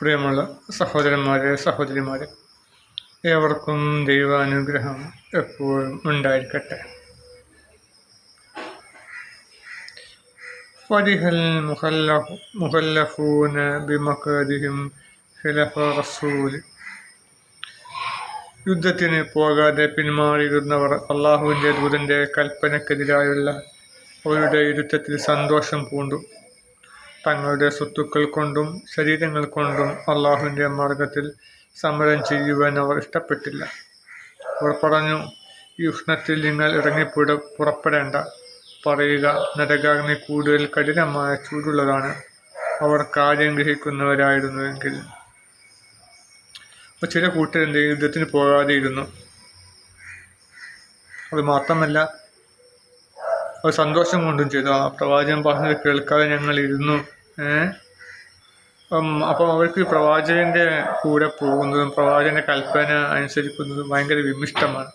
പ്രിയമുള്ള സഹോദരന്മാരെ സഹോദരിമാരെ ഏവർക്കും ദൈവാനുഗ്രഹം എപ്പോഴും ഉണ്ടായിരിക്കട്ടെ فرح المخلف مخلفون بمقادهم خلف رسول യുദ്ധത്തിന് പോകാതെ പിന്മാറിയിരുന്നവർ അള്ളാഹുവിൻ്റെ ദൂതൻ്റെ കൽപ്പനക്കെതിരായുള്ള അവരുടെ ഇരുത്തത്തിൽ സന്തോഷം പൂണ്ടു തങ്ങളുടെ സ്വത്തുക്കൾ കൊണ്ടും ശരീരങ്ങൾ കൊണ്ടും അള്ളാഹുവിന്റെ മാർഗത്തിൽ സമരം ചെയ്യുവാൻ അവർ ഇഷ്ടപ്പെട്ടില്ല. അവർ പറഞ്ഞു ഈ ഉഷ്ണത്തിൽ നിങ്ങൾ ഇറങ്ങിപ്പുട പുറപ്പെടേണ്ട. പറയുക നരകാഗ്നി കൂടുതൽ കഠിനമായ ചൂടുള്ളതാണ്. അവർ കാര്യം ഗ്രഹിക്കുന്നവരായിരുന്നുവെങ്കിൽ ചില കൂട്ടരെന്തെങ്കിലും? യുദ്ധത്തിന് പോകാതെ ഇരുന്നു അത് മാത്രമല്ല അവർ സന്തോഷം കൊണ്ടും ചെയ്തു. ആ പ്രവാചകൻ പറഞ്ഞത് കേൾക്കാതെ ഞങ്ങൾ ഇരുന്നു. അപ്പം അവർക്ക് പ്രവാചകന്റെ കൂടെ പോകുന്നതും പ്രവാചകന്റെ കൽപ്പന അനുസരിക്കുന്നതും ഭയങ്കര വിമിഷ്ടമാണ്.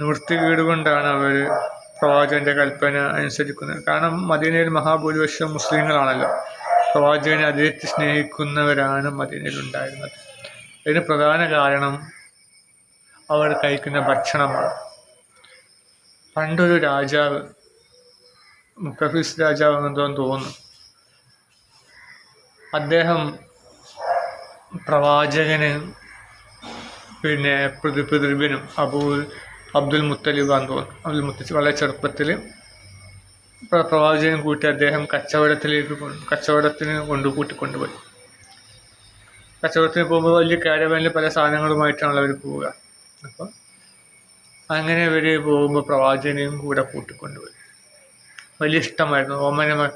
നിവൃത്തികേട് കൊണ്ടാണ് അവർ പ്രവാചകന്റെ കൽപ്പന അനുസരിക്കുന്നത്. കാരണം മദീനയിൽ മഹാഭൂരിപക്ഷം മുസ്ലിങ്ങളാണല്ലോ. പ്രവാചകനെ അതിരത്തി സ്നേഹിക്കുന്നവരാണ് മദീനയിൽ ഉണ്ടായിരുന്നത്. അതിന് പ്രധാന കാരണം അവർ കഴിക്കുന്ന ഭക്ഷണമാണ്. പണ്ടൊരു രാജാവ് മുക്കഫീസ് രാജാവ് എന്നെന്തോ തോന്നുന്നു. അദ്ദേഹം പ്രവാചകന് പിന്നെ പ്രതിപിതൃവിനും അബൂ അബ്ദുൽ മുത്തലിബ് എന്ന് തോന്നുന്നു. അബ്ദുൽ മുത്തലിബ് വളരെ ചെറുപ്പത്തിൽ പ്രവാചകൻ കൂട്ടി അദ്ദേഹം കച്ചവടത്തിലേക്ക് കച്ചവടത്തിന് കൊണ്ടു കൂട്ടിക്കൊണ്ടുപോയി കച്ചവടത്തിന് പോകുമ്പോൾ വലിയ കാരവാനിൽ പല സാധനങ്ങളുമായിട്ടാണല്ലോ അവർ പോവുക. അപ്പോൾ അങ്ങനെ ഇവർ പോകുമ്പോൾ പ്രവാചകനെയും കൂടെ കൂട്ടിക്കൊണ്ടുപോയി വലിയ ഇഷ്ടമായിരുന്നു. ഓമന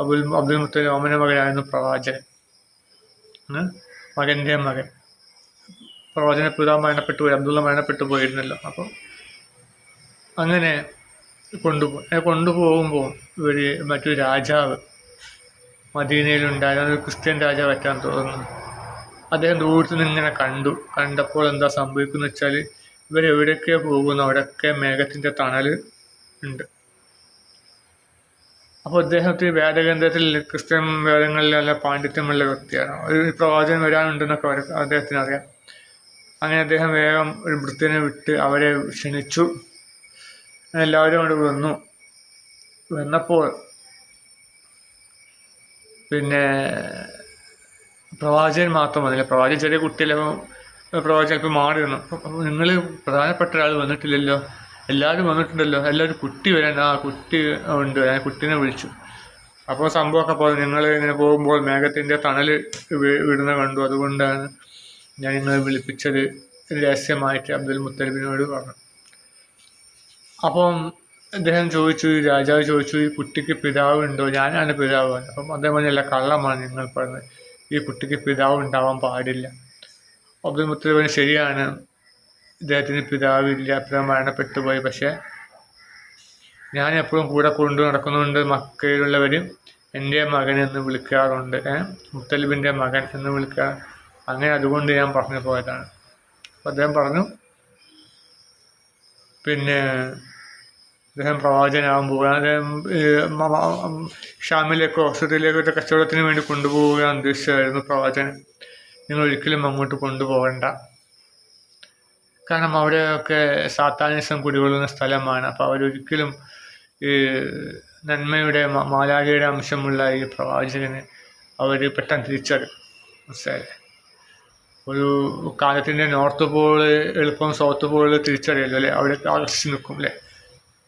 അബുൽ അബ്ദുൽ മുത്തലിബ് ഓമന മകനായിരുന്നു പ്രവാചകൻ. മകന്റെ മകൻ. പ്രവാചന പിതാവ് മരണപ്പെട്ടു പോയി. അബ്ദുള്ള മരണപ്പെട്ടു പോയിരുന്നല്ലോ. അപ്പോൾ അങ്ങനെ അങ്ങനെ കൊണ്ടുപോകുമ്പോൾ ഇവർ മറ്റൊരു രാജാവ് മദീനയിലുണ്ടായിരുന്ന ഒരു ക്രിസ്ത്യൻ രാജാവ് പറ്റാൻ തോന്നുന്നു അദ്ദേഹം ദൂരത്ത് നിന്ന് ഇങ്ങനെ കണ്ടു. കണ്ടപ്പോൾ എന്താ സംഭവിക്കുന്നത് വെച്ചാൽ ഇവരെവിടെയൊക്കെ പോകുന്നു. അവിടെയൊക്കെ മേഘത്തിന്റെ തണൽ ഉണ്ട്. അപ്പോൾ അദ്ദേഹത്തിന് വേദഗ്രന്ഥത്തിൽ ക്രിസ്ത്യൻ വേദങ്ങളിൽ നല്ല പാണ്ഡിത്യമുള്ള വ്യക്തിയാണ്. ഒരു പ്രവാചകൻ വരാനുണ്ടെന്നൊക്കെ അവർ അദ്ദേഹത്തിന് അറിയാം അങ്ങനെ അദ്ദേഹം വേഗം ഒരു വൃത്തിനെ വിട്ട് അവരെ ക്ഷണിച്ചു. എല്ലാവരും അവിടെ വന്നു. വന്നപ്പോൾ പിന്നെ പ്രവാചകൻ മാത്രം വന്നില്ല. പ്രവാചകൻ ചെറിയ കുട്ടിയല്ലേ? പ്രവാചകൻ ചിലപ്പോൾ മാറി വന്നു നിങ്ങൾ പ്രധാനപ്പെട്ട ഒരാൾ വന്നിട്ടില്ലല്ലോ? എല്ലാവരും വന്നിട്ടുണ്ടല്ലോ. എല്ലാവരും കുട്ടി വരാൻ ആ കുട്ടി ഉണ്ട്. ഞാൻ കുട്ടീനെ വിളിച്ചു. അപ്പോൾ സംഭവമൊക്കെ പോലെ നിങ്ങൾ ഇങ്ങനെ പോകുമ്പോൾ മേഘത്തിന്റെ തണൽ വിടുന്ന കണ്ടു. അതുകൊണ്ടാണ് ഞാൻ നിങ്ങളെ വിളിപ്പിച്ചത്. രഹസ്യമായിട്ട് അബ്ദുൽ മുത്തലിബിനോട് പറഞ്ഞു. അപ്പം അദ്ദേഹം ചോദിച്ചു രാജാവ് ചോദിച്ചു ഈ കുട്ടിക്ക് പിതാവ് ഉണ്ടോ? ഞാനാണ് പിതാവ്. അപ്പം പറഞ്ഞല്ല കള്ളമാണ് നിങ്ങൾ പറഞ്ഞത്. ഈ കുട്ടിക്ക് പിതാവ് ഉണ്ടാവാൻ പാടില്ല. അബ്ദുൽ മുത്തലിബിന് ശരിയാണ്. ഇദ്ദേഹത്തിന് പിതാവില്ല പിതാവ് മരണപ്പെട്ടു പോയി. പക്ഷേ ഞാൻ എപ്പോഴും കൂടെ കൊണ്ടു നടക്കുന്നുണ്ട്. മക്കയിലുള്ളവരും എന്റെ മകൻ എന്ന് വിളിക്കാറുണ്ട്. മുത്തലിബിന്റെ മകൻ എന്ന് വിളിക്കാ. അങ്ങനെ അതുകൊണ്ട് ഞാൻ പറഞ്ഞു പോയതാണ്. അപ്പോൾ അദ്ദേഹം പറഞ്ഞു പിന്നെ അദ്ദേഹം പ്രവാചകനാകാൻ പോവുകയാണ്. അദ്ദേഹം ഷാമിലേക്കോ സിറിയയിലേക്കോ ഒക്കെ കച്ചവടത്തിന് വേണ്ടി കൊണ്ടുപോവുക ഉദ്ദേശിച്ചായിരുന്നു പ്രവാചകൻ. നിങ്ങൾ ഒരിക്കലും അങ്ങോട്ട് കൊണ്ടുപോകണ്ട. കാരണം അവിടെയൊക്കെ സാത്താനിസം കുടികൊള്ളുന്ന സ്ഥലമാണ്. അപ്പോൾ അവരൊരിക്കലും ഈ നന്മയുടെ മാലാഖയുടെ അംശമുള്ള ഈ പ്രവാചകന് അവർ പെട്ടെന്ന് തിരിച്ചറിയും. ഒരു കാലത്തിന്റെ നോർത്ത് പോൾ എളുപ്പം സൗത്ത് പോൾ തിരിച്ചറിയല്ലോ അല്ലേ? അവിടെ ആകർഷിച്ച് നിൽക്കും അല്ലേ?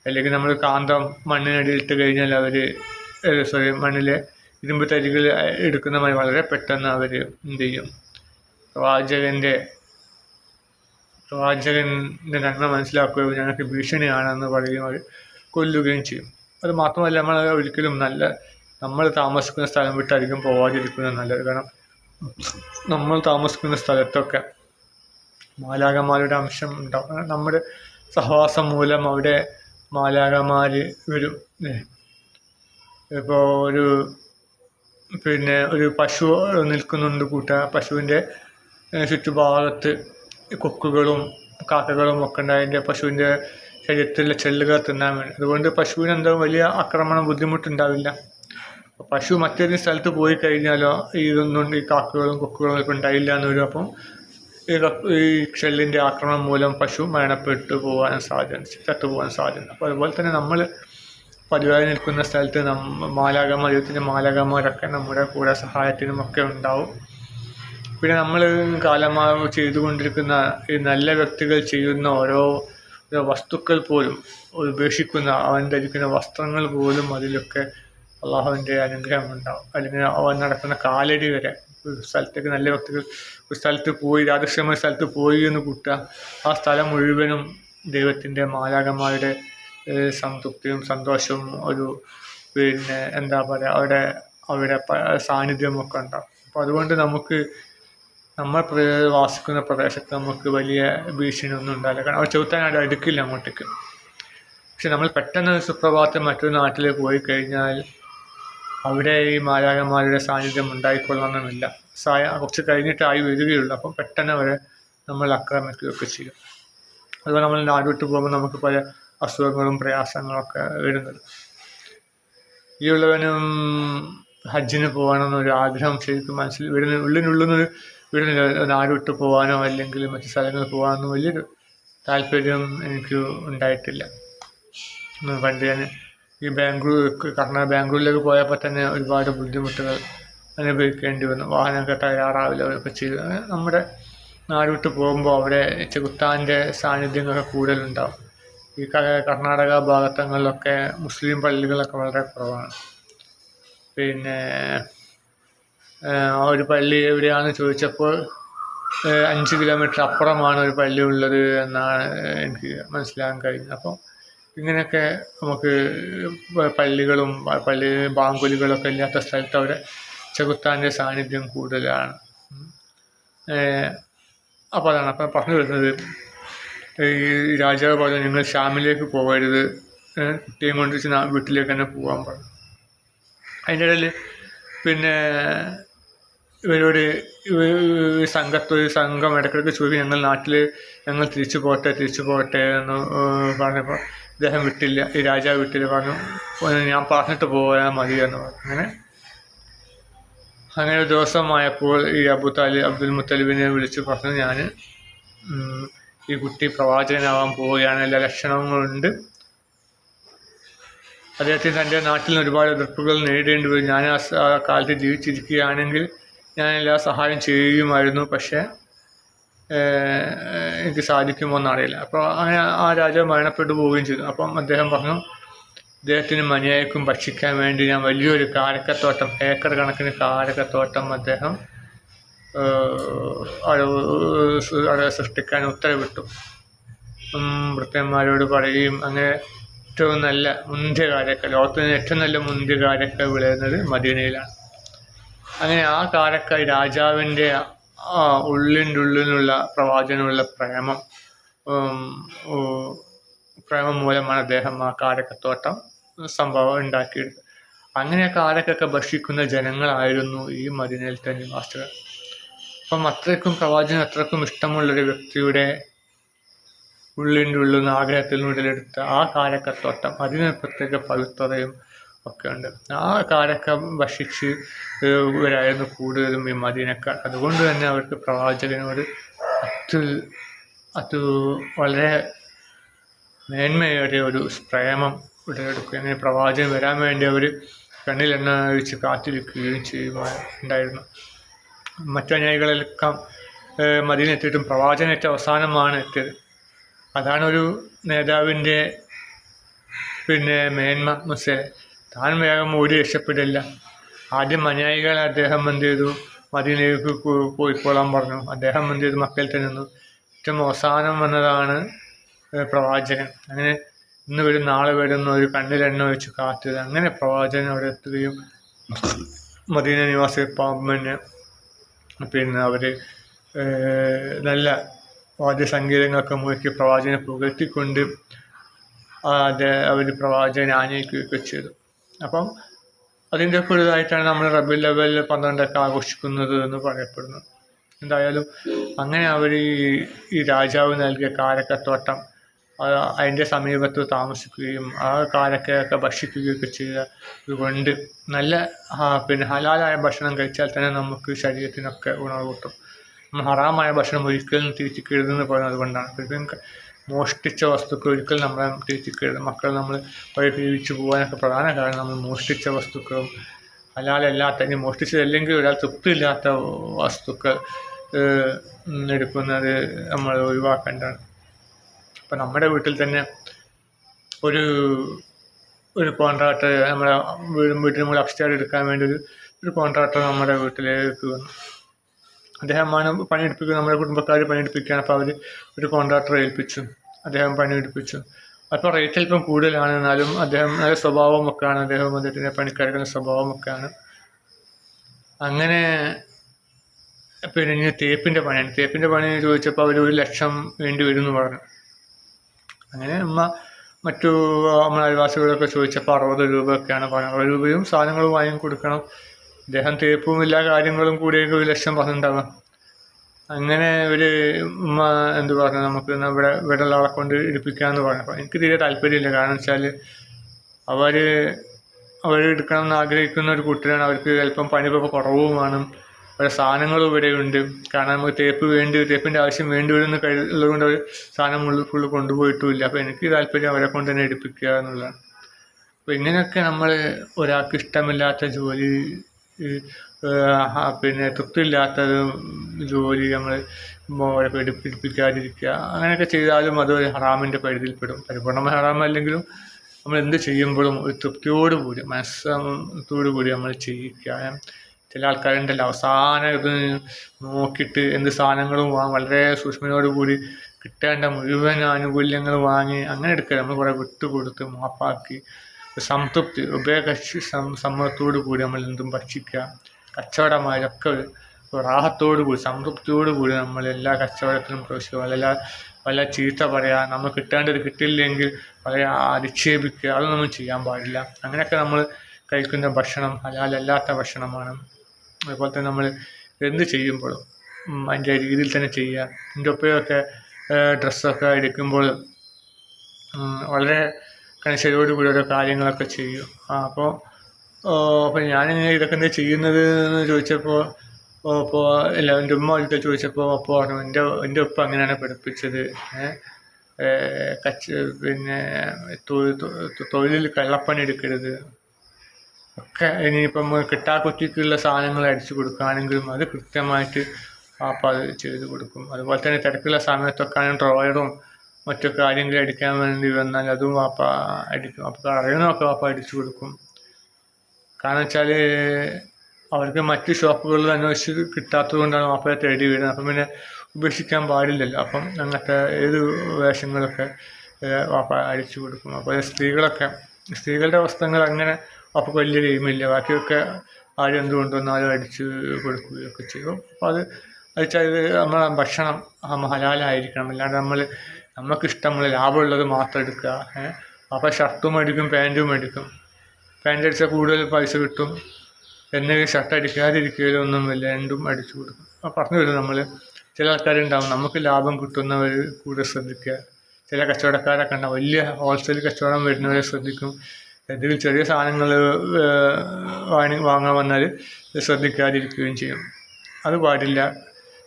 അല്ലെങ്കിൽ നമ്മൾ കാന്തം മണ്ണിനടിയിട്ട് കഴിഞ്ഞാൽ അവർ സോറി മണ്ണിലെ ഇരുമ്പ് തരികൾ എടുക്കുന്ന മാതിരി വളരെ പെട്ടെന്ന് അവർ എന്ത് ചെയ്യും? പ്രവാചകന്റെ പ്രവാചകന്റെ നന്മ മനസ്സിലാക്കുകയും ഞങ്ങൾക്ക് ഭീഷണിയാണെന്ന് പറയുകയും അവർ കൊല്ലുകയും ചെയ്യും. അത് മാത്രമല്ല നമ്മൾ ഒരിക്കലും നല്ല നമ്മൾ താമസിക്കുന്ന സ്ഥലം വിട്ടായിരിക്കും പോവാതിരിക്കുന്നത് നല്ലത്. കാരണം നമ്മൾ താമസിക്കുന്ന സ്ഥലത്തൊക്കെ മാലാകന്മാരുടെ അംശം ഉണ്ടാവും. നമ്മുടെ സഹവാസം മൂലം അവിടെ മാലാകന്മാർ വരും ഇപ്പോൾ ഒരു പിന്നെ ഒരു പശു നിൽക്കുന്നുണ്ട് കൂട്ട പശുവിന്റെ ചുറ്റുഭാഗത്ത് കൊക്കുകളും കാക്കകളും ഒക്കെ ഉണ്ട് അതിന്റെ പശുവിന്റെ ശരീരത്തിലെ ചെല്ലുകൾ തിന്നാൻ വേണ്ടി. അതുകൊണ്ട് പശുവിന് എന്തോ വലിയ ആക്രമണം ബുദ്ധിമുട്ടുണ്ടാവില്ല. പശു മറ്റൊരു സ്ഥലത്ത് പോയി കഴിഞ്ഞാലോ ഇതൊന്നും ഈ കാക്കകളും കൊക്കുകളും ഇപ്പം ഉണ്ടായില്ല എന്ന് വരും. അപ്പം ഈ ഷെല്ലിന്റെ ആക്രമണം മൂലം പശു മരണപ്പെട്ടു പോകാൻ സാധ്യത ചത്തുപോകാൻ സാധ്യത. അപ്പോൾ അതുപോലെ തന്നെ നമ്മൾ പതിവായി നിൽക്കുന്ന സ്ഥലത്ത് നമ്മ മാലാകമാർ ദൈവത്തിന്റെ മാലാകന്മാരൊക്കെ നമ്മുടെ കൂടെ സഹായത്തിനുമൊക്കെ ഉണ്ടാവും. പിന്നെ നമ്മൾ കാലമായി ചെയ്തുകൊണ്ടിരിക്കുന്ന ഈ നല്ല വ്യക്തികൾ ചെയ്യുന്ന ഓരോ വസ്തുക്കൾ പോലും ഉപേക്ഷിക്കുന്ന അവൻ ധരിക്കുന്ന വസ്ത്രങ്ങൾ പോലും അതിലൊക്കെ അള്ളാഹുവിന്റെ അനുഗ്രഹം ഉണ്ടാവും. അല്ലെങ്കിൽ അവൻ നടക്കുന്ന കാലടി വരെ ഒരു സ്ഥലത്തേക്ക് നല്ല വ്യക്തികൾ ഒരു സ്ഥലത്ത് പോയി രാജക്ഷേമ സ്ഥലത്ത് പോയി എന്ന് കൂട്ടുക ആ സ്ഥലം മുഴുവനും ദൈവത്തിന്റെ മാലാകന്മാരുടെ സംതൃപ്തിയും സന്തോഷവും ഒരു പിന്നെ എന്താ പറയുക അവരുടെ പ- സാന്നിധ്യമൊക്കെ ഉണ്ടാവും. അപ്പോൾ അതുകൊണ്ട് നമുക്ക് നമ്മൾ വാസിക്കുന്ന പ്രദേശത്ത് നമുക്ക് വലിയ ഭീഷണിയൊന്നും ഉണ്ടാവില്ല. കാരണം അവർ ചെറുത്താനായിട്ട് അടുക്കില്ല അങ്ങോട്ടേക്ക്. പക്ഷെ നമ്മൾ പെട്ടെന്ന് സുപ്രഭാതം മറ്റൊരു നാട്ടിൽ പോയി കഴിഞ്ഞാൽ അവിടെ ഈ മാലാകന്മാരുടെ സാന്നിധ്യം ഉണ്ടായിക്കൊള്ളണമെന്നില്ല. സായ കുറച്ച് കഴിഞ്ഞിട്ടായി വരികയുള്ളൂ. അപ്പം പെട്ടെന്ന് അവരെ നമ്മൾ ആക്രമിക്കുകയൊക്കെ ചെയ്യും. അതുപോലെ നമ്മൾ നാടുവിട്ട് പോകുമ്പോൾ നമുക്ക് പല അസുഖങ്ങളും പ്രയാസങ്ങളൊക്കെ വരുന്നത്. ഈ ഉള്ളവനും ഹജ്ജിന് പോകണമെന്നൊരു ആഗ്രഹം ശരിക്കും മനസ്സിൽ വരുന്ന ഉള്ളിനുള്ളിൽ വരുന്നില്ല നാട് വിട്ടു പോകാനോ അല്ലെങ്കിൽ മറ്റു സ്ഥലങ്ങളിൽ പോകാനോ വലിയൊരു താല്പര്യം എനിക്ക് ഉണ്ടായിട്ടില്ല. പണ്ട് ഞാൻ ഈ ബാംഗ്ലൂർ കർണാടക ബാംഗ്ലൂരിലേക്ക് പോയപ്പോൾ തന്നെ ഒരുപാട് ബുദ്ധിമുട്ടുകൾ അനുഭവിക്കേണ്ടി വന്നു. വാഹനമൊക്കെ തയ്യാറാവില്ലൊക്കെ ചെയ്തു. അങ്ങനെ നമ്മുടെ നാട് വിട്ട് പോകുമ്പോൾ അവിടെ ചെകുത്താന്റെ സാന്നിധ്യങ്ങളൊക്കെ കൂടുതലുണ്ടാവും. ഈ കർണാടക ഭാഗത്തങ്ങളിലൊക്കെ മുസ്ലിം പള്ളികളൊക്കെ വളരെ കുറവാണ്. പിന്നെ ഒരു പള്ളി എവിടെയാണെന്ന് ചോദിച്ചപ്പോൾ അഞ്ച് കിലോമീറ്റർ അപ്പുറമാണ് ഒരു പള്ളി ഉള്ളത് എന്നാണ് എനിക്ക് മനസ്സിലാക്കാൻ കഴിഞ്ഞത്. അപ്പോൾ ഇങ്ങനെയൊക്കെ നമുക്ക് പള്ളികളും പള്ളി ബാങ്കുലികളൊക്കെ ഇല്ലാത്ത സ്ഥലത്ത് അവിടെ ചെകുത്താന്റെ സാന്നിധ്യം കൂടുതലാണ്. അപ്പോൾ അതാണ് അപ്പം പറഞ്ഞു വരുന്നത്. ഈ രാജാവ് പറഞ്ഞു നിങ്ങൾ ഷാമിലേക്ക് പോകരുത്. കുട്ടിയും കൊണ്ട് വീട്ടിലേക്ക് തന്നെ പോകാൻ പറഞ്ഞു. അതിന്റെ ഇടയിൽ പിന്നെ ഇവരോട് ഇവ- സംഘത്ത് ഒരു സംഘം ഇടയ്ക്കിടയ്ക്ക് ചോദിക്കും ഞങ്ങൾ നാട്ടിൽ ഞങ്ങൾ തിരിച്ചു പോട്ടെ തിരിച്ചു പോട്ടെ എന്ന് പറഞ്ഞപ്പോൾ ഇദ്ദേഹം വിട്ടില്ല. ഈ രാജാവ് വിട്ടില്ല. പറഞ്ഞു ഞാൻ പറഞ്ഞിട്ട് പോയാൽ മതി എന്ന് പറഞ്ഞു. അങ്ങനെ അങ്ങനെ ഒരു ദിവസമായപ്പോൾ ഈ അബു താലി അബ്ദുൽ മുത്തലിബിനെ വിളിച്ച് പറഞ്ഞു ഞാൻ ഈ കുട്ടി പ്രവാചകനാവാൻ പോവുകയാണ്. എല്ലാ ലക്ഷണങ്ങളുണ്ട്. അദ്ദേഹത്തിന് തന്റെ നാട്ടിൽ നിന്ന് ഒരുപാട് എതിർപ്പുകൾ നേരിടേണ്ടി വരും. ഞാൻ ആ കാലത്ത് ജീവിച്ചിരിക്കുകയാണെങ്കിൽ ഞാൻ എല്ലാ സഹായം ചെയ്യുമായിരുന്നു പക്ഷേ എനിക്ക് സാധിക്കുമോ എന്നറിയില്ല. അപ്പോൾ അങ്ങനെ ആ രാജാവ് മരണപ്പെട്ടു പോവുകയും ചെയ്തു. അപ്പം അദ്ദേഹം പറഞ്ഞു അദ്ദേഹത്തിന് മനിയായക്കും ഭക്ഷിക്കാൻ വേണ്ടി ഞാൻ വലിയൊരു കാരക്കത്തോട്ടം ഏക്കർ കണക്കിന് കാരക്കത്തോട്ടം അദ്ദേഹം അത് സൃഷ്ടിക്കാൻ ഉത്തരവിട്ടു. ഭൃത്യന്മാരോട് പറയുകയും അങ്ങനെ ഏറ്റവും നല്ല മുന്തിയ കാരക്ക ലോകത്തിൽ ഏറ്റവും നല്ല മുന്തിയ കാരക്ക വിളയുന്നത് മദീനയിലാണ്. അങ്ങനെ ആ കാരക്ക രാജാവിന്റെ ഉള്ളിന്റെ ഉള്ളിലുള്ള പ്രവാചകനുള്ള പ്രേമം പ്രേമം മൂലമാണ് അദ്ദേഹം ആ കാരക്കത്തോട്ടം സംഭവം ഉണ്ടാക്കിയത്. അങ്ങനെ ആ കാരക്കൊക്കെ ഭക്ഷിക്കുന്ന ജനങ്ങളായിരുന്നു ഈ മദീനയിലത്തെ നിവാസികൾ. അപ്പം അത്രയ്ക്കും പ്രവാചകൻ അത്രയ്ക്കും ഇഷ്ടമുള്ളൊരു വ്യക്തിയുടെ ഉള്ളിന്റെ ഉള്ളിൽ നിന്ന് ആഗ്രഹത്തിൽ നിന്ന് ഉടലെടുത്ത ആ കാരക്കത്തോട്ടം അതിന് പ്രത്യേക പവിത്രതയും ഒക്കെ ഉണ്ട്. ആ കാലൊക്കെ ഭക്ഷിച്ച് ഇവരായിരുന്നു കൂടുതലും ഈ മദീനക്കാർ. അതുകൊണ്ട് തന്നെ അവർക്ക് പ്രവാചകനോട് അത് അത് വളരെ മേന്മയേറിയ ഒരു പ്രേമം ഉടലെടുക്കുകയും അങ്ങനെ പ്രവാചകൻ വരാൻ വേണ്ടി അവർ കണ്ണിൽ എണ്ണ ഒഴിച്ച് കാത്തിരിക്കുകയും ചെയ്യുമായിരുന്നു മറ്റനുയായികളെല്ലാം മദീന പ്രവാചകനേറ്റ അവസാനമാണ് എത്തിയത്. അതാണ് ഒരു നേതാവിന്റെ പിന്നെ മേന്മ മനസ്സിലായി താൻ വേഗം ഓടി രക്ഷപ്പെടില്ല. ആദ്യം അനുയായികളെ അദ്ദേഹം എന്ത് ചെയ്തു? മദീനയിലേക്ക് പോയിക്കോളാൻ പറഞ്ഞു. അദ്ദേഹം എന്ത് ചെയ്തു? മക്കൾ തന്നെ നിന്നു. ഏറ്റവും അവസാനം വന്നതാണ് പ്രവാചകൻ. അങ്ങനെ ഇന്ന് വരും നാളെ വരുന്ന ഒരു കണ്ണിൽ എണ്ണ വെച്ച് കാത്തത് അങ്ങനെ പ്രവാചകൻ അവിടെ എത്തുകയും മദീന നിവാസി പാമ്പന് പിന്നെ അവർ നല്ല വാദ്യസംഗീതങ്ങളൊക്കെ മുഴുക്കി പ്രവാചകനെ പുകഴ്ത്തിക്കൊണ്ട് അത് അവർ പ്രവാചകനെ ആനയിക്കുകയൊക്കെ ചെയ്തു. അപ്പം അതിന്റെ ഒക്കെ ഒരു ഇതായിട്ടാണ് നമ്മൾ റബി ലെവലിൽ പന്ത്രണ്ടൊക്കെ ആഘോഷിക്കുന്നത് എന്ന് പറയപ്പെടുന്നു എന്തായാലും അങ്ങനെ അവർ ഈ ഈ രാജാവ് നൽകിയ കാരക്കത്തോട്ടം അതിന്റെ സമീപത്ത് താമസിക്കുകയും ആ കാരക്കയൊക്കെ ഭക്ഷിക്കുകയൊക്കെ ചെയ്തതുകൊണ്ട് നല്ല പിന്നെ ഹലാലായ ഭക്ഷണം കഴിച്ചാൽ തന്നെ നമുക്ക് ശരീരത്തിനൊക്കെ ഉണർവ് കിട്ടും. ഹറാമായ ഭക്ഷണം ഒരിക്കലും തിരിച്ചിക്കരുതെന്ന് പറയുന്നത് ക- മോഷ്ടിച്ച വസ്തുക്കൾ ഒരിക്കലും നമ്മളെ തിരിച്ചിക്കരുത് മക്കൾ നമ്മൾ വഴി ജീവിച്ചു പോകാനൊക്കെ പ്രധാന കാരണം നമ്മൾ മോഷ്ടിച്ച വസ്തുക്കളും ഹലാലല്ലാത്ത ഇനി മോഷ്ടിച്ചതല്ലെങ്കിൽ ഒരാൾ തൃപ്തിയില്ലാത്ത വസ്തുക്കൾ എടുക്കുന്നത് നമ്മൾ ഒഴിവാക്കേണ്ടതാണ്. അപ്പം നമ്മുടെ വീട്ടിൽ തന്നെ ഒരു ഒരു കോൺട്രാക്ടർ നമ്മുടെ വീടും വീട്ടിൽ നമ്മൾ അപ്സ്റ്റേർ എടുക്കാൻ വേണ്ടി ഒരു ഒരു കോൺട്രാക്ടർ നമ്മുടെ വീട്ടിലേക്ക് വന്നു. അദ്ദേഹമാണ് പണിയെടുപ്പിക്കുന്നത് നമ്മുടെ കുടുംബക്കാർ പണിയെടുപ്പിക്കുകയാണ്. അപ്പോൾ അവർ ഒരു കോൺട്രാക്ടറെ ഏൽപ്പിച്ചു. അദ്ദേഹം പണിയെടുപ്പിച്ചു. അപ്പോൾ റേറ്റ് അല്പം കൂടുതലാണ്. എന്നാലും അദ്ദേഹം നല്ല സ്വഭാവമൊക്കെയാണ്. അദ്ദേഹം അദ്ദേഹത്തിന്റെ പണിക്കാരുടെ സ്വഭാവമൊക്കെയാണ്. അങ്ങനെ പിന്നെ ഇനി തേപ്പിന്റെ പണിയാണ്. തേപ്പിന്റെ പണി ചോദിച്ചപ്പോൾ അവർ ഒരു ലക്ഷം വേണ്ടി വരും എന്ന് പറഞ്ഞു. അങ്ങനെ അമ്മ മറ്റു നമ്മളെ അയൽവാസികളൊക്കെ ചോദിച്ചപ്പോൾ അറുപത് രൂപയൊക്കെയാണ് പറഞ്ഞത്. അറുപത് രൂപയും സാധനങ്ങളും വാങ്ങി കൊടുക്കണം അദ്ദേഹം തേപ്പും എല്ലാ കാര്യങ്ങളും കൂടിയൊക്കെ ഒരു ലക്ഷം പറഞ്ഞിട്ടുണ്ടാവാം. അങ്ങനെ ഒരു ഉമ്മ എന്ത് പറഞ്ഞു? നമുക്ക് ഇവിടെ ഇവിടെ ഉള്ള ആളെ കൊണ്ട് എടുപ്പിക്കാമെന്ന് പറഞ്ഞു. എനിക്ക് തീരെ താല്പര്യമില്ല. കാരണം വെച്ചാൽ അവർ അവർ എടുക്കണം എന്ന് ആഗ്രഹിക്കുന്ന ഒരു കുട്ടിയാണ്. അവർക്ക് അല്പം പണിയൊക്കെ കുറവുമാണ് അവരുടെ സാധനങ്ങളും ഇവിടെയുണ്ട്. കാരണം നമുക്ക് തേപ്പ് വേണ്ടി തേപ്പിന്റെ ആവശ്യം വേണ്ടി വരുന്ന കഴിയുള്ളത് കൊണ്ട് അവർ സാധനം ഉള്ളിൽ ഫുള്ള് കൊണ്ടുപോയിട്ടുമില്ല. അപ്പോൾ എനിക്ക് താല്പര്യം അവരെ കൊണ്ട് തന്നെ എടുപ്പിക്കുക എന്നുള്ളതാണ്. അപ്പോൾ ഇങ്ങനെയൊക്കെ നമ്മൾ ഒരാൾക്ക് ഇഷ്ടമില്ലാത്ത ജോലി പിന്നെ തൃപ്തിയില്ലാത്തത് ജോലി നമ്മൾ മോരെ പിടിപ്പിക്കാതിരിക്കുക അങ്ങനെയൊക്കെ ചെയ്താലും അത് ഹറാമിന്റെ പരിധിയിൽപ്പെടും. പരിപൂർണമായ ഹറാമല്ലെങ്കിലും നമ്മൾ എന്ത് ചെയ്യുമ്പോഴും ഒരു തൃപ്തിയോടുകൂടി മനസ്സത്തോടു കൂടി നമ്മൾ ചെയ്യിക്കുക ചില ആൾക്കാരുണ്ടല്ലോ അവസാനം ഇത് നോക്കിയിട്ട് എന്ത് സാധനങ്ങളും വാങ്ങും വളരെ സൂക്ഷ്മതയോടുകൂടി കിട്ടേണ്ട മുഴുവൻ ആനുകൂല്യങ്ങൾ വാങ്ങി അങ്ങനെ എടുക്കുക. നമ്മൾ കുറേ വിട്ടുകൊടുത്ത് മാപ്പാക്കി സംതൃപ്തി ഉഭയകക്ഷി സം സമ്മതത്തോടു കൂടി നമ്മൾ എന്തും ഭക്ഷിക്കുക. കച്ചവടമായൊക്കെ റാഹത്തോടു കൂടി സംതൃപ്തിയോടു കൂടി നമ്മൾ എല്ലാ കച്ചവടത്തിലും പ്രവേശിക്കുക. വല്ല വല്ല ചീത്ത പറയാ നമ്മൾ കിട്ടേണ്ടത് കിട്ടില്ലെങ്കിൽ വളരെ അധിക്ഷേപിക്കുക. അതൊന്നും ചെയ്യാൻ പാടില്ല. അങ്ങനെയൊക്കെ നമ്മൾ കഴിക്കുന്ന ഭക്ഷണം ഹലാലല്ലാത്ത ഭക്ഷണമാണ്. അതുപോലെ തന്നെ നമ്മൾ എന്ത് ചെയ്യുമ്പോഴും അതിന്റെ രീതിയിൽ തന്നെ ചെയ്യുക. എന്റെ ഒപ്പയൊക്കെ ഡ്രസ്സൊക്കെ എടുക്കുമ്പോൾ വളരെ കണിശയോടുകൂടി ഓരോ കാര്യങ്ങളൊക്കെ ചെയ്യും. ആ അപ്പോൾ അപ്പോൾ ഞാനിങ്ങനെ ഇതൊക്കെ എന്താ ചെയ്യുന്നത് എന്ന് ചോദിച്ചപ്പോൾ അപ്പോൾ ഇല്ല എന്റെ ഉമ്മ ഒരിക്കൽ ചോദിച്ചപ്പോൾ അപ്പോൾ പറഞ്ഞു എന്റെ എന്റെ ഉപ്പ അങ്ങനെയാണ് പഠിപ്പിച്ചത്. കച്ച പിന്നെ തൊഴിലിൽ കള്ളപ്പണി എടുക്കരുത്. ഒക്കെ ഇനിയിപ്പം കിട്ടാക്കൊറ്റിക്കുള്ള സാധനങ്ങൾ അടിച്ചു കൊടുക്കുകയാണെങ്കിലും അത് കൃത്യമായിട്ട് പാപ്പ അത് ചെയ്ത് കൊടുക്കും. അതുപോലെ തന്നെ തിരക്കുള്ള സമയത്തൊക്കെ ആണെങ്കിൽ ഡ്രോയറും മറ്റു കാര്യങ്ങൾ അടിക്കാൻ വേണ്ടി വന്നാൽ അതും വാപ്പ അടിക്കും. അപ്പോൾ അറിയണമൊക്കെ വാപ്പ അടിച്ചു കൊടുക്കും. കാരണം വെച്ചാൽ അവർക്ക് മറ്റു ഷോപ്പുകളിൽ അന്വേഷിച്ച് കിട്ടാത്തത് കൊണ്ടാണ് വാപ്പയെ തേടി വരുന്നത്. അപ്പം പിന്നെ ഉപേക്ഷിക്കാൻ പാടില്ലല്ലോ. അപ്പം അങ്ങനത്തെ ഏത് വേഷങ്ങളൊക്കെ വാപ്പ അടിച്ചു കൊടുക്കും. അപ്പോൾ സ്ത്രീകളൊക്കെ സ്ത്രീകളുടെ വസ്ത്രങ്ങൾ അങ്ങനെ വാപ്പക്ക് വലിയ ഗെയിമില്ല. ബാക്കിയൊക്കെ ആരും എന്ത് കൊണ്ടുവന്നാലും അടിച്ച് കൊടുക്കുകയൊക്കെ ചെയ്യും. അപ്പോൾ അത് വെച്ചാൽ ഇത് നമ്മളെ ഭക്ഷണം ഹലാലായിരിക്കണം. അല്ലാണ്ട് നമ്മൾ നമുക്കിഷ്ടമുള്ള ലാഭമുള്ളത് മാത്രം എടുക്കുക ഏഹ് അപ്പോൾ ഷർട്ടും മേടിക്കും പാന്റും മേടിക്കും. പാന്റ് അടിച്ചാൽ കൂടുതൽ പൈസ കിട്ടും. എന്തെങ്കിലും ഷർട്ട് അടിക്കാതിരിക്കുകയോ ഒന്നുമില്ല രണ്ടും അടിച്ചു കൊടുക്കും. അപ്പോൾ പറഞ്ഞു വരും നമ്മൾ ചില ആൾക്കാരുണ്ടാവും നമുക്ക് ലാഭം കിട്ടുന്നവർ കൂടുതൽ ശ്രദ്ധിക്കുക. ചില കച്ചവടക്കാരൊക്കെ ഉണ്ടാവും വലിയ ഹോൾസെയിൽ കച്ചവടം വരുന്നവരെ ശ്രദ്ധിക്കും. എന്തെങ്കിലും ചെറിയ സാധനങ്ങൾ വാങ്ങി വാങ്ങാൻ വന്നാൽ ശ്രദ്ധിക്കാതിരിക്കുകയും ചെയ്യും. അത് പാടില്ല.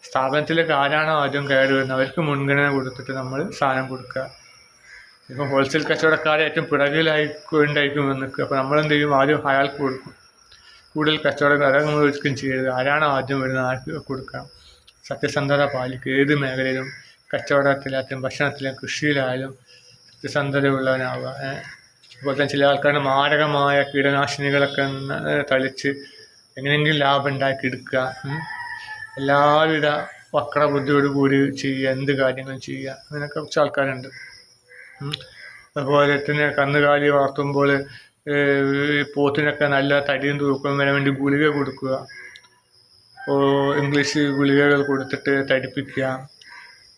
സ്ഥാപനത്തിലേക്ക് ആരാണോ ആദ്യം കയറി വരുന്നത് അവർക്ക് മുൻഗണന കൊടുത്തിട്ട് നമ്മൾ സാധനം കൊടുക്കുക. ഇപ്പം ഹോൾസെയിൽ കച്ചവടക്കാരെ ഏറ്റവും പിറകിലായിക്കൊണ്ടായിരിക്കും നിൽക്കുക. അപ്പോൾ നമ്മളെന്ത് ചെയ്യും? ആദ്യം അയാൾക്ക് കൊടുക്കും. കൂടുതൽ കച്ചവടം അതൊക്കെ നമ്മൾ ഒരിക്കലും ചെയ്യരുത്. ആരാണോ ആദ്യം വരുന്നത് ആർക്ക് കൊടുക്കാം സത്യസന്ധത പാലിക്കുക. ഏത് മേഖലയിലും കച്ചവടത്തിലായാലും ഭക്ഷണത്തിലും കൃഷിയിലായാലും സത്യസന്ധതയുള്ളവനാവുക. അതുപോലെ തന്നെ ചില ആൾക്കാരുടെ മാരകമായ കീടനാശിനികളൊക്കെ തളിച്ച് എങ്ങനെയെങ്കിലും ലാഭം ഉണ്ടാക്കി എടുക്കുക. എല്ലാവിധ വക്രബുദ്ധിയോട് കൂടി ചെയ്യുക എന്ത് കാര്യങ്ങളും ചെയ്യുക അങ്ങനെയൊക്കെ കുറച്ച് ആൾക്കാരുണ്ട്. അതുപോലെ തന്നെ കന്നുകാലി വളർത്തുമ്പോൾ പോത്തിനൊക്കെ നല്ല തടിയും തൂക്കം വരാൻ വേണ്ടി ഗുളിക കൊടുക്കുക. ഇംഗ്ലീഷ് ഗുളികകൾ കൊടുത്തിട്ട് തടിപ്പിക്കുക.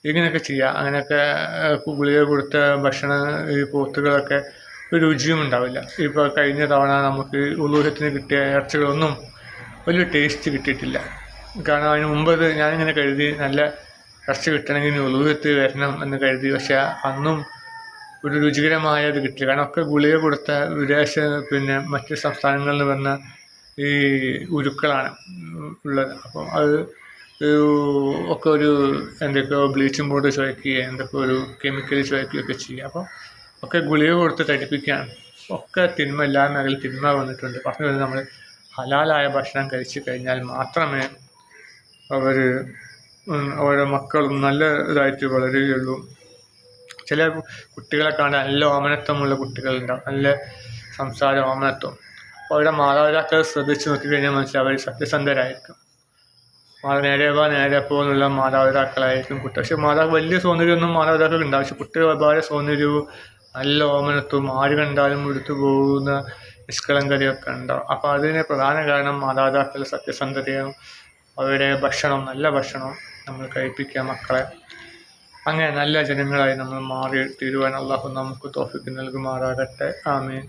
ഇങ്ങനെയൊക്കെ ചെയ്യുക. അങ്ങനെയൊക്കെ ഗുളിക കൊടുത്ത ഭക്ഷണം ഈ പോത്തുകളൊക്കെ ഒരു രുചിയും ഉണ്ടാവില്ല. ഇപ്പോൾ കഴിഞ്ഞ തവണ നമുക്ക് ഉള്ളൂഹത്തിന് കിട്ടിയ ഇറച്ചികളൊന്നും വലിയ ടേസ്റ്റ് കിട്ടിയിട്ടില്ല. കാരണം അതിന് മുമ്പ് ഇത് ഞാനിങ്ങനെ കരുതി നല്ല റസ്റ്റ് കിട്ടണമെങ്കിൽ ഉള്ളൂഹത്ത് വരണം എന്ന് കരുതി. പക്ഷേ അന്നും ഒരു രുചികരമായ ഇത് കിട്ടില്ല കാരണം ഒക്കെ ഗുളിക കൊടുത്ത വിദേശ പിന്നെ മറ്റ് സംസ്ഥാനങ്ങളിൽ നിന്ന് വന്ന ഈ ഉരുക്കളാണ് ഉള്ളത്. അപ്പം അത് ഒക്കെ ഒരു എന്തൊക്കെയോ ബ്ലീച്ചിങ് പൗഡർ ചുവയ്ക്കുകയും എന്തൊക്കെ ഒരു കെമിക്കൽ ചുവയ്ക്കുകയൊക്കെ ചെയ്യുക. അപ്പം ഒക്കെ ഗുളിക കൊടുത്ത് തടിപ്പിക്കുകയാണ്. ഒക്കെ തിന്മ എല്ലാ മേഖലയിൽ തിന്മ വന്നിട്ടുണ്ട്. പറഞ്ഞു വരുന്നത് നമ്മൾ ഹലാലായ ഭക്ഷണം കഴിച്ചു കഴിഞ്ഞാൽ മാത്രമേ അവർ അവരുടെ മക്കളും നല്ല ഇതായിട്ട് വളരുകയുള്ളൂ. ചില കുട്ടികളെ കാണാൻ നല്ല ഓമനത്വമുള്ള കുട്ടികളുണ്ടാവും നല്ല സംസാര ഓമനത്വം. അവരുടെ മാതാപിതാക്കൾ ശ്രദ്ധിച്ച് നോക്കിക്കഴിഞ്ഞാൽ മനസ്സിലാവും അവർ സത്യസന്ധരായിരിക്കും. നേരെ വാ നേരെ പോകുന്നുള്ള മാതാപിതാക്കളായിരിക്കും കുട്ടി. പക്ഷെ മാതാ വലിയ സൗന്ദര്യമൊന്നും മാതാപിതാക്കൾക്ക് ഉണ്ടാവും പക്ഷെ കുട്ടികൾ വളരെ സൗന്ദര്യവും നല്ല ഓമനത്വവും ആര് കണ്ടാലും എടുത്തു പോകുന്ന നിഷ്കളങ്കതയൊക്കെ ഉണ്ടാവും. അപ്പോൾ അതിന് പ്രധാന കാരണം മാതാപിതാക്കളുടെ സത്യസന്ധതയും അവരുടെ ഭക്ഷണം നല്ല ഭക്ഷണം നമ്മൾ കഴിപ്പിക്കുക മക്കളെ. അങ്ങനെ നല്ല ജനങ്ങളായി നമ്മൾ മാറി തീരുവാൻ അള്ളാഹു നമുക്ക് തോഫിക്ക് നൽകുമാറാകട്ടെ. ആമീൻ.